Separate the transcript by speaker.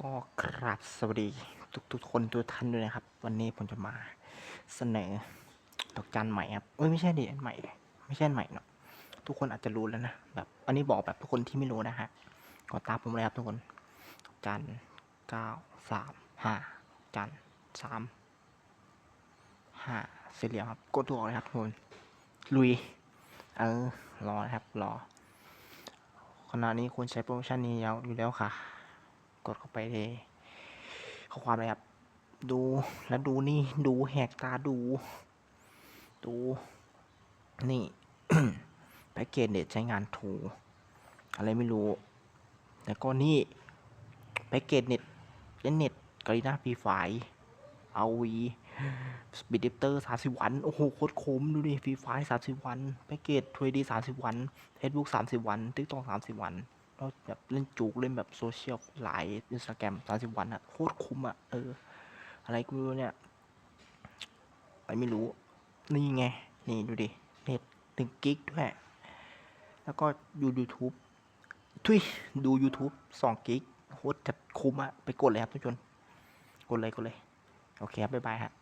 Speaker 1: ก็ครับสวัสดีทุกทุกคนทุกท่านด้วยนะครับ วันนี้ผมจะมาเสนอดอกจันใหม่ครับเอ้ยไม่ใช่ดิอันใหม่ ไม่ใช่อันใหม่เนาะทุกคนอาจจะรู้แล้วนะแบบอันนี้บอกแบบทุกคนที่ไม่รู้นะฮะก็ตามผมเลยครับทุกคนจันเก้าสามห้าจันสามห้าสี่เหลี่ยมครับกดถูกเลยครับทุกคนลุยเออรอนะครับรอขณะนี้คุณใช้โปรโมชั่นนี้แล้วอยู่แล้วค่ะ กดเข้าไปเลยข้อความอะไรครับ ดูแล้วดูนี่ดูแหกตาดู ดูนี่แพ็กเกจเน็ตใช้งานถูอะไรไม่รู้ แล้วก็นี่แพ็กเกจเน็ตเนเน็ตกรีนาฟรีไฟเอาวีสปีดดิปเตอร์สามสิบวัน โอ้โห โคตรคุ้มดูดิฟรีไฟสามสิบวัน แพ็กเกจทวดีสามสิบวันเฟซบุ๊กสามสิบวันทิกตอกสามสิบวัน เราแบบเล่นจูกเล่นแบบโซเชียลหลายอินสตาแกรมสามสิบวันอะโคตรคุ้มอะเออ อะไรกูรู้เนี่ยไปไม่รู้ นี่ไง นี่ดูดิ เน็ตหนึ่งกิกด้วย แล้วก็ดู YouTube ทุยดู YouTube สองกิกโคตรจะคุ้มอะไปกดเลยครับทุกคน กดเลยกดเลย โอเคครับ บ๊ายบายฮะ